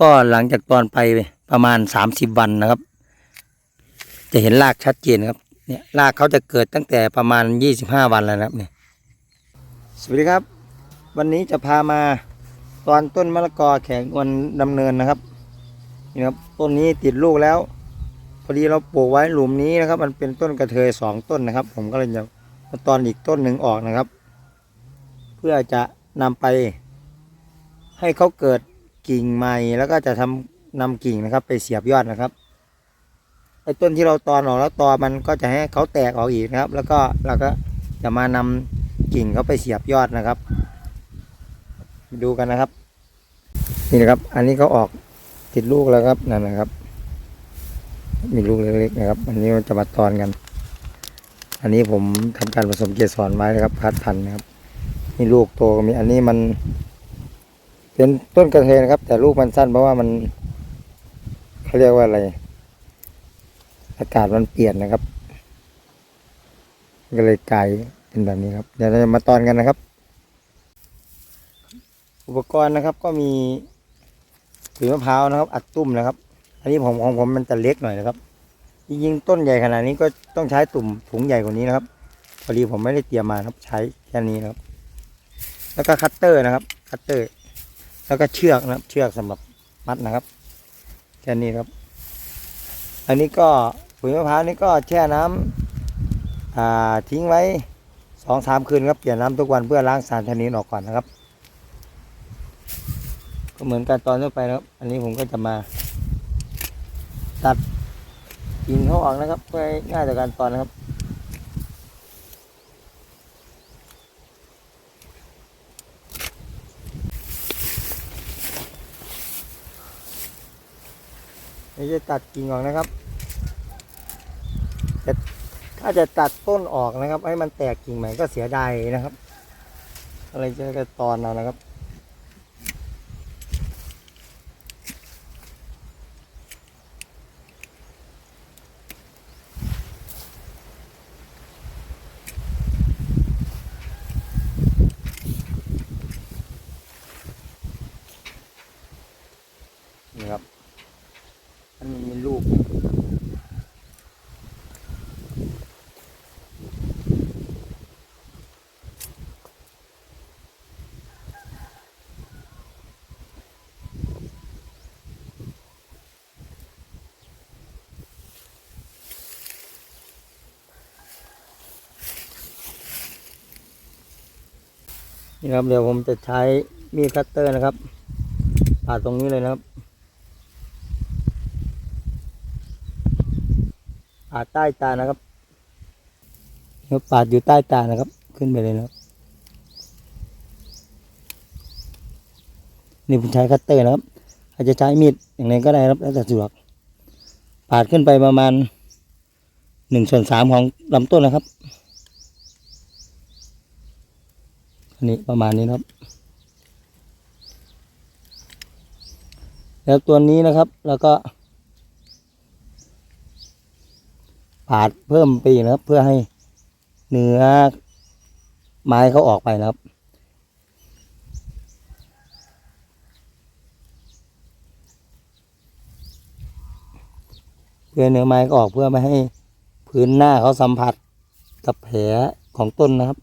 ก็หลังจากตอนไปประมาณสามสิบวันนะครับ จะเห็นรากชัดเจนครับเนี่ยรากเขาจะเกิดตั้งแต่ประมาณยี่สิบห้าวันแล้วนะครับเนี่ยสวัสดีครับ วันนี้จะพามาตอนต้นมะละกอแขงวันดำเนินนะครับนี่ครับต้นนี้ติดลูกแล้ว พอดีเราปลูกไว้หลุมนี้นะครับ มันเป็นต้นกระเทยสองต้นนะครับ ผมก็เลยจะมาตอนอีกต้นหนึ่งออกนะครับ เพื่อจะนำไปให้เขาเกิด กิ่งใหม่แล้วก็จะทำนำกิ่งนะครับ ไปเสียบยอดนะครับไอ้ต้นที่เราตอนออกแล้วตอมันก็จะให้เขาแตกออกอีกนะครับ แล้วก็เราก็จะมานำกิ่งเขาไปเสียบยอดนะครับ ดูกันนะครับ นี่นะครับ อันนี้เขาออกติดลูกแล้วครับนั่นนะครับ มีลูกเล็กๆนะครับ อันนี้มันจะมาตอนกัน อันนี้ผมทำการผสมเกสรไว้นะครับ พัดพันธุ์นะครับนี่ลูกโตก็มีอันนี้มัน เป็นต้นกระเทยนะครับ แต่ลูกมันสั้นเพราะว่ามันเขาเรียกว่าอะไร อากาศมันเปลี่ยนนะครับ ก็เลยกลายเป็นแบบนี้ครับ เดี๋ยวเราจะมาตอนกันนะครับ อุปกรณ์นะครับก็มีถุงมะพร้าวนะครับ อัดตุ้มนะครับ อันนี้ผมของผมมันจะเล็กหน่อยนะครับจริงๆต้นใหญ่ขนาดนี้ก็ต้องใช้ตุ่มถุงใหญ่กว่านี้นะครับพอดีผมไม่ได้เตรียมมาครับใช้แค่นี้นะครับ แล้วก็คัตเตอร์นะครับ คัตเตอร์ แล้วก็เชือกนะครับ เชือกสำหรับมัดนะครับ แค่นี้ครับ อันนี้ก็ปุ๋ยมะพร้าวนี่ก็แช่น้ำอ่าทิ้งไว้สองสามคืนครับเปลี่ยนน้ำทุกวันเพื่อล้างสารชนิดออกก่อนนะครับ ก็เหมือนการตอนทั่วไปนะครับ อันนี้ผมก็จะมา ตัดกิ่งเขาออกนะครับเพื่อง่ายต่อการตอนนะครับ นี่จะตัดกิ่งออกนะครับแต่ถ้าจะตัดต้นออกนะครับ ให้มันแตกกิ่งใหม่ก็เสียดายนะครับ อะไรจะกระตอนเอานะครับ นี่ครับเดี๋ยวผมจะใช้มีดคัตเตอร์นะครับปาดตรงนี้เลยนะครับปาดใต้ตานะครับครับปาดอยู่ใต้ตานะครับ ขึ้นไปเลยนะครับ นี่ผมใช้คัตเตอร์นะครับ อาจจะใช้มีดอย่างไรก็ได้ครับแล้วแต่สะดวกปาดขึ้นไปประมาณหนึ่งส่วนสามของลำต้นนะครับ อันนี้ประมาณนี้ครับ แล้วตัวนี้นะครับ แล้วก็ปาดเพิ่มปีนะครับ เพื่อให้เนื้อไม้เขาออกไปนะครับ เพื่อเนื้อไม้ก็ออกเพื่อไม่ให้พื้นหน้าเขาสัมผัสกับแผลของต้นนะครับ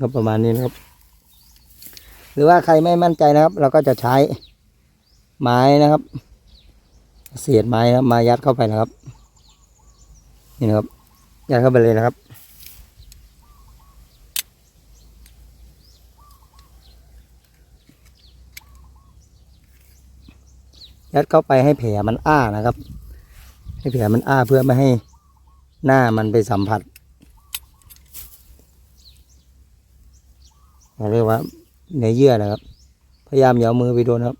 ก็ประมาณนี้นะครับ หรือว่าใครไม่มั่นใจนะครับ เราก็จะใช้ไม้นะครับ เศษไม้นะครับมายัดเข้าไปนะครับ นี่นะครับ ยัดเข้าไปเลยนะครับยัดเข้าไปให้แผลมันอ้านะครับ ให้แผลมันอ้าเพื่อไม่ให้หน้ามันไปสัมผัส เรียกว่าในเยื่อนะครับ พยายามอย่ามือไปโดนครับ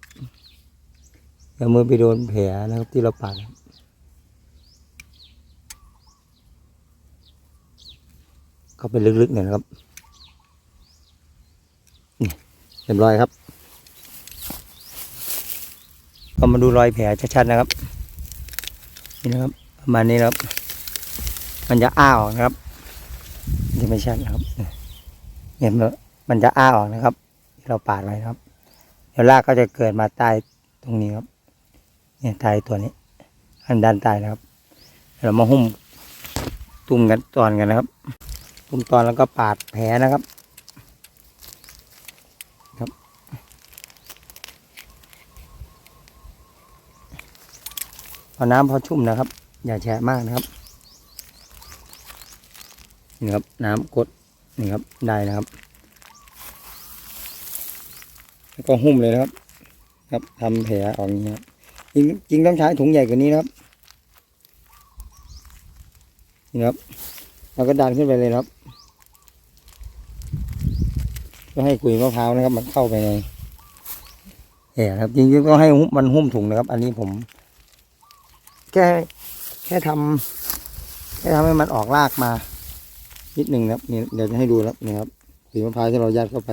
อย่ามือไปโดนแผลนะครับที่เราปาดก็เาไปลึกๆเนี่ยนะครับเรียบรอยครับ ก็มาดูรอยแผลชัดๆนะครับ นี่นะครับประมาณนี้นครับ มันจะอ้าวนะครับจะไม่ชัดนะครับเห็นไหม มันจะอ้าออกนะครับ ที่เราปาดไว้ครับ เดี๋ยวรากก็จะเกิดมาใต้ตรงนี้ครับเนี่ยใต้ตัวนี้ อันด้านใต้นะครับเรามาหุ้มตุ้มกันตอนกันนะครับตุ้มตอนแล้วก็ปาดแผลนะครับ ครับ พอน้ำพอชุ่มนะครับ อย่าแฉะมากนะครับนี่ครับน้ำกดนี่ครับได้นะครับ แล้วก็หุ้มเลยนะครับ ครับทำแผลออกอย่างนี้ครับจริงจริงต้องใช้ถุงใหญ่กว่านี้นะครับนี่ครับเราก็ดันขึ้นไปเลยครับก็ให้กุยมะพร้าวนะครับ มันเข้าไปในแผลครับ จริงๆก็ให้มันหุ้มถุงนะครับ อันนี้ผม แค่แค่ทำแค่ทำให้มันออกรากมานิดหนึ่งนะครับนี่เดี๋ยวจะให้ดูแล้วนี่ครับขุยมะพร้าวที่เรายัดเข้าไป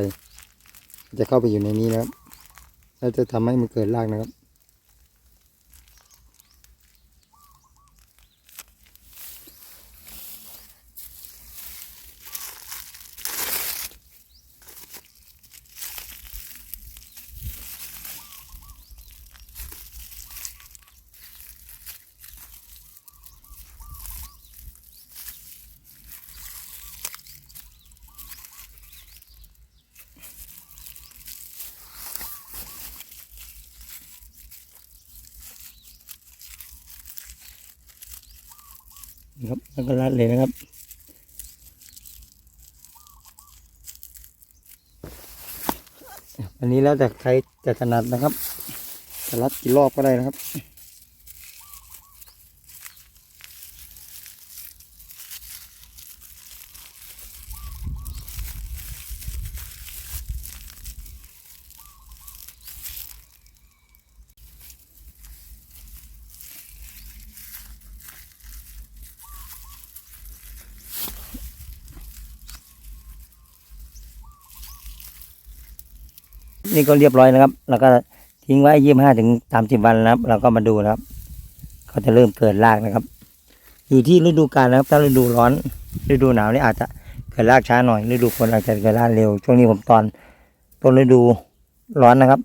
จะเข้าไปอยู่ในนี้นะครับ แล้วจะทำให้มันเกิดรากนะครับ นะครับแล้วก็รัดเลยนะครับอันนี้แล้วแต่ใครจะถนัดนะครับจะรัดกี่รอบก็ได้นะครับ นี่ก็เรียบร้อยนะครับ แล้วก็ทิ้งไว้ยี่สิบห้าถึงสามสิบวันนะครับ เราก็มาดูนะครับ เขาจะเริ่มเกิดรากนะครับ อยู่ที่ฤดูกาลนะครับ ถ้าฤดูร้อน ฤดูหนาวนี่อาจจะเกิดรากช้าหน่อย ฤดูฝนอาจจะเกิดรากเร็ว ช่วงนี้ผมตอนต้นฤดูร้อนนะครับ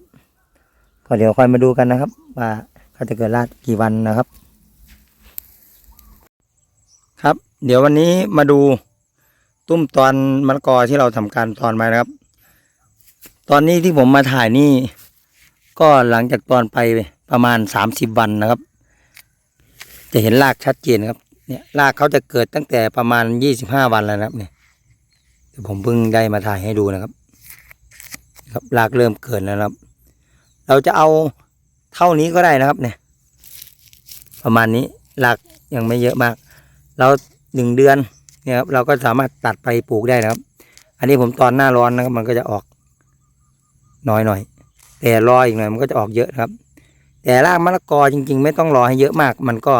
ก็เดี๋ยวค่อยมาดูกันนะครับ ว่าเขาจะเกิดรากกี่วันนะครับ ครับ เดี๋ยววันนี้มาดูตุ้มตอนมะละกอที่เราทำการตอนมานะครับ ตอนนี้ที่ผมมาถ่ายนี่ ก็หลังจากตอนไปประมาณสามสิบวันนะครับ จะเห็นรากชัดเจนครับ เนี่ยรากเขาจะเกิดตั้งแต่ประมาณยี่สิบห้าวันแล้วนะครับเนี่ยผมเพิ่งได้มาถ่ายให้ดูนะครับ ครับรากเริ่มเกิดแล้วครับ เราจะเอาเท่านี้ก็ได้นะครับ เนี่ย ประมาณนี้รากยังไม่เยอะมาก เราหนึ่งเดือนเนี่ยครับเราก็สามารถตัดไปปลูกได้นะครับ อันนี้ผมตอนหน้าร้อนนะครับ มันก็จะออก น้อยหน่อย แต่รออีกหน่อยมันก็จะออกเยอะครับ แต่รากมะละกอจริง ๆ ไม่ต้องรอให้เยอะมาก มันก็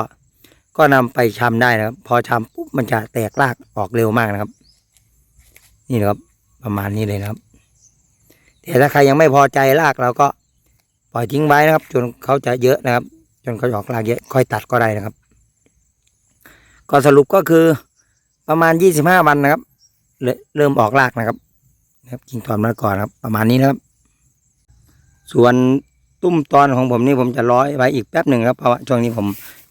ก็นำไปชำได้นะครับ พอชำปุ๊บมันจะแตกรากออกเร็วมากนะครับ นี่นะครับประมาณนี้เลยนะครับแต่ถ้าใครยังไม่พอใจรากเราก็ปล่อยทิ้งไว้นะครับ จนเขาจะเยอะนะครับ จนเขาออกรากเยอะค่อยตัดก็ได้นะครับ ก็สรุปก็คือประมาณยี่สิบห้าวันนะครับเริ่มออกรากนะครับ นะครับกิ่งตอนมะละกอนครับ ประมาณนี้นะครับ ส่วนตุ้มตอนของผมนี่ผมจะร้อยไว้อีกแป๊บหนึ่งครับเพราะว่าช่วงนี้ผม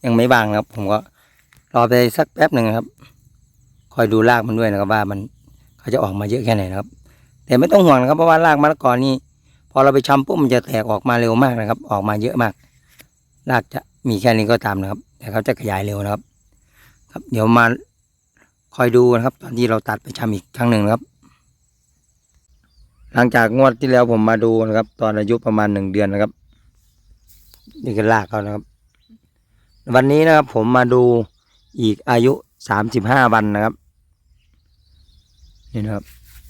ยังไม่ว่างครับ ผมก็รอไปสักแป๊บหนึ่งครับ คอยดูรากมันด้วยนะครับว่ามันเขาจะออกมาเยอะแค่ไหนนะครับ แต่ไม่ต้องห่วงนะครับเพราะว่ารากมะละกอนี่พอเราไปชำปุ๊บมันจะแตกออกมาเร็วมากนะครับ ออกมาเยอะมาก รากจะมีแค่นี้ก็ตามนะครับ แต่เขาจะขยายเร็วนะครับ ครับ เดี๋ยวมาคอยดูนะครับ ตอนที่เราตัดไปชำอีกครั้งหนึ่งนะครับ หลังจากงวดที่แล้วผมมาดูนะครับ ตอนอายุประมาณหนึ่งเดือนนะครับ นี่คือรากเขานะครับ วันนี้นะครับผมมาดูอีกอายุสามสิบห้าวันนะครับ นี่นะครับ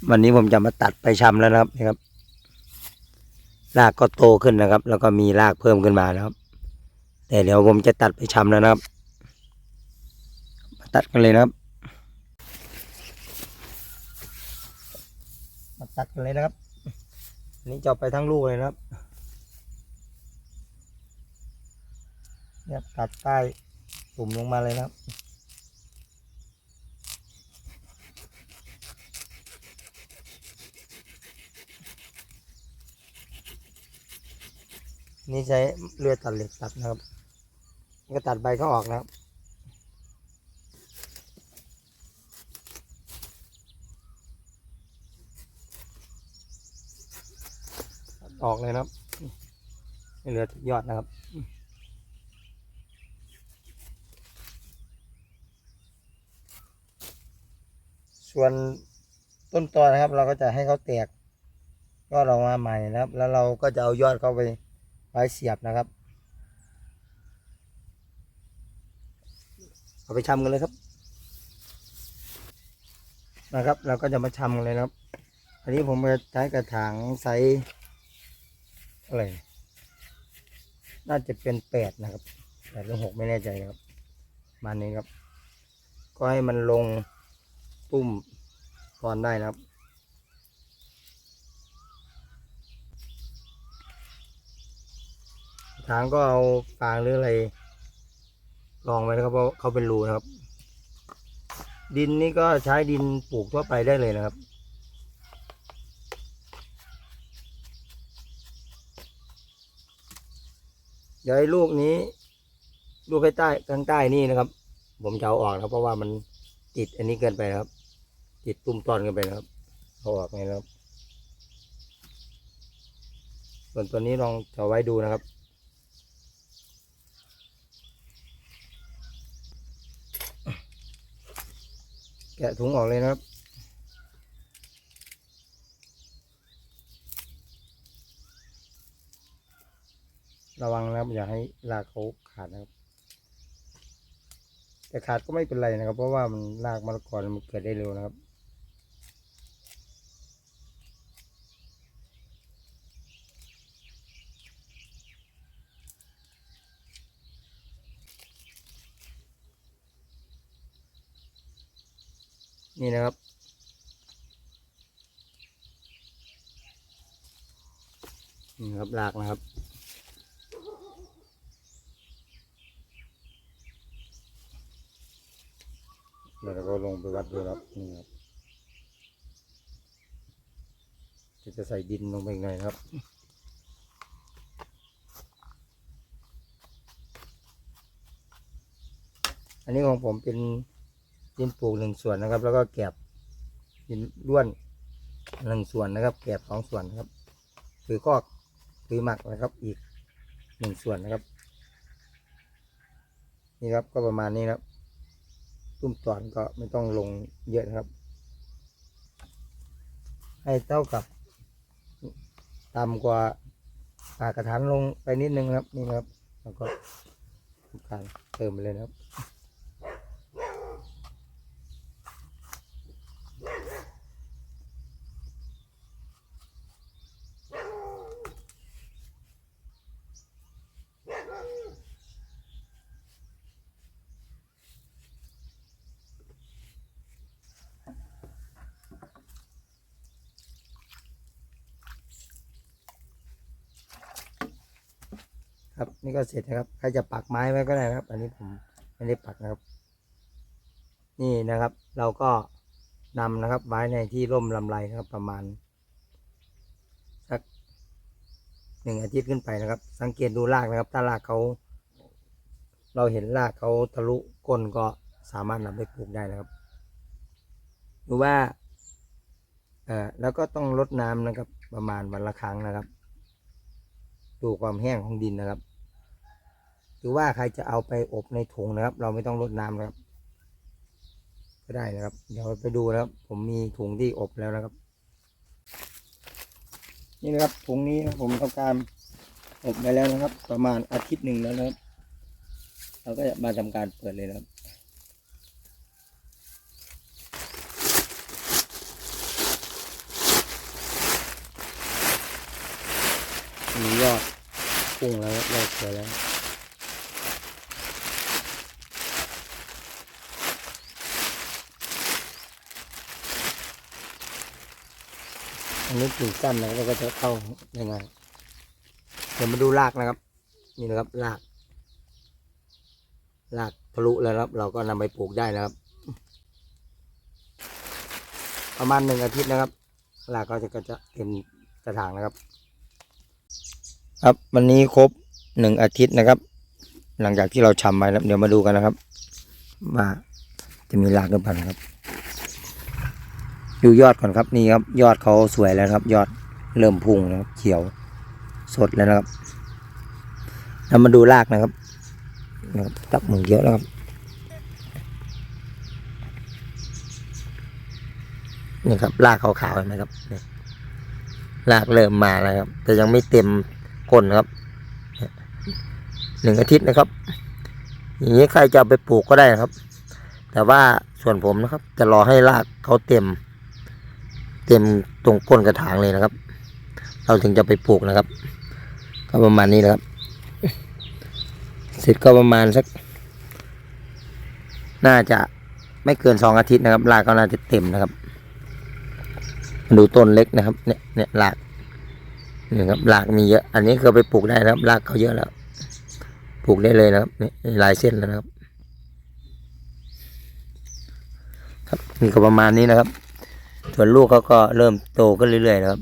วันนี้ผมจะมาตัดไปชำแล้วนะครับนี่ครับรากก็โตขึ้นนะครับ แล้วก็มีรากเพิ่มขึ้นมานะครับ แต่เดี๋ยวผมจะตัดไปชำแล้วนะครับ มาตัดกันเลยนะครับ มาตัดกันเลยนะครับนนี้จะเอาไปทั้งลูกเลยนะครับเนี่ยตัดใต้ตุ่มลงมาเลยนะครับนี่ใช้เรือตัดเหล็กตัดนะครับ ก็ตัดใบเขาออกนะครับ ออกเลยนะครับไม่เหลือยอดนะครับส่วนต้นตอนะครับ เราก็จะให้เขาแตกยอดออกมาใหม่นะครับ แล้วเราก็จะเอายอดเข้าไปไว้เสียบนะครับ เอาไปชำกันเลยครับ นะครับ เราก็จะมาชำกันเลยนะครับ อันนี้ผมจะใช้กระถางไซส์ อะไร น่าจะเป็นแปดนะครับแปดหรือหกไม่แน่ใจครับมานี้ครับ ก็ให้มันลงตุ้มตอนได้นะครับ ทางก็เอาฟางหรืออะไรรองไว้นะครับเพราะเขาเป็นรูนะครับ ดินนี่ก็ใช้ดินปลูกทั่วไปได้เลยนะครับ เดี๋ยวลูกนี้ ลูกให้ใต้ข้างใต้นี่นะครับ ผมจะเอาออกนะเพราะว่ามันติดอันนี้เกินไปนะครับ ติดตุ้มตอนเกินไปนะครับเอาออกไงนะครับ ส่วนตัวนี้ลองจะไว้ดูนะครับแกะถุงออกเลยนะครับ ระวังนะครับ อย่าให้รากเขาขาดนะครับ แต่ขาดก็ไม่เป็นไรนะครับ เพราะว่ามันรากมะละกอมันเกิดได้เร็วนะครับนี่นะครับ นี่ครับรากนะครับ แล้วก็ลงไปวัดดูครับนี่ครับจะจะใส่ดินลงไปอีกหน่อยครับ อันนี้ของผมเป็นดินปลูกหนึ่งส่วนนะครับ แล้วก็แกบดินร่วนหนึ่งส่วนนะครับ แกบสองส่วนนะครับคือคอกคือหมักนะครับ อีกหนึ่งส่วนนะครับ นี่ครับก็ประมาณนี้ครับ ตุ้มตอนก็ไม่ต้องลงเยอะนะครับ ให้เท่ากับต่ำกว่าปากกระถานลงไปนิดนึงครับนี่ครับ แล้วก็ทำการเติมไปเลยนะครับ ครับนี่ก็เสร็จนะครับใครจะปักไม้ไว้ก็ได้นะครับ อันนี้ผมไม่ได้ปักนะครับ นี่นะครับ เราก็นำนะครับไว้ในที่ร่มลำไรนะครับประมาณสักหนึ่งอาทิตย์ขึ้นไปนะครับ สังเกตดูรากนะครับ ถ้ารากเขาเราเห็นรากเขาทะลุก้นก็สามารถนำไปปลูกได้นะครับดูว่าเอ่อแล้วก็ต้องรดน้ำนะครับ ประมาณวันละครั้งนะครับ ดูความแห้งของดินนะครับ รือว่าใครจะเอาไปอบในถุงนะครับ เราไม่ต้องรดน้ำนะครับ ก็ได้นะครับ เดี๋ยวไปดูนะครับ ผมมีถุงที่อบแล้วนะครับ นี่นะครับถุงนี้นะผมทำการอบไปแล้วนะครับ ประมาณอาทิตย์หนึ่งแล้วนะครับ เราก็จะมาทำการเปิดเลยนะครับมียอดพุ่งแล้วยอดสวยแล้ว อันนี้กิ่งสั้นนะแล้วก็จะเข้ายังไงเดี๋ยวมาดูรากนะครับ นี่นะครับรากรากทะลุแล้วครับ เราก็นำไปปลูกได้นะครับ ประมาณหนึ่งอาทิตย์นะครับรากก็จะก็จะเต็มกระถางนะครับ ครับวันนี้ครบหนึ่งอาทิตย์นะครับ หลังจากที่เราชำไปแล้วเดี๋ยวมาดูกันนะครับ ว่าจะมีรากหรือเปล่าครับ ดูยอดก่อนครับนี่ครับ ยอดเขาสวยแล้วครับ ยอดเริ่มพุ่งนะครับเขียวสดแล้วนะครับเรามาดูรากนะครับนะครับตับมือเยอะแล้วครับนี่ครับรากขาวๆเห็นไหมครับรากเริ่มมาแล้วครับ แต่ยังไม่เต็มก้นครับหนึ่งอาทิตย์นะครับ อย่างนี้ใครจะไปปลูกก็ได้นะครับ แต่ว่าส่วนผมนะครับ จะรอให้รากเขาเต็ม เต็มตรงก้นกระถางเลยนะครับ เราถึงจะไปปลูกนะครับ ก็ประมาณนี้นะครับ เสร็จก็ประมาณสัก น่าจะไม่เกินสองอาทิตย์นะครับรากก็น่าจะเต็มนะครับมาดูต้นเล็กนะครับ เนี่ยเนี่ยรากนี่ครับรากมีเยอะ อันนี้คือไปปลูกได้นะครับรากเขาเยอะแล้วปลูกได้เลยนะครับนี่หลายเส้นแล้วนะครับ ครับนี่ก็ประมาณนี้นะครับ ส่วนลูกเขาก็เริ่มโตขึ้นเรื่อยๆนะครับ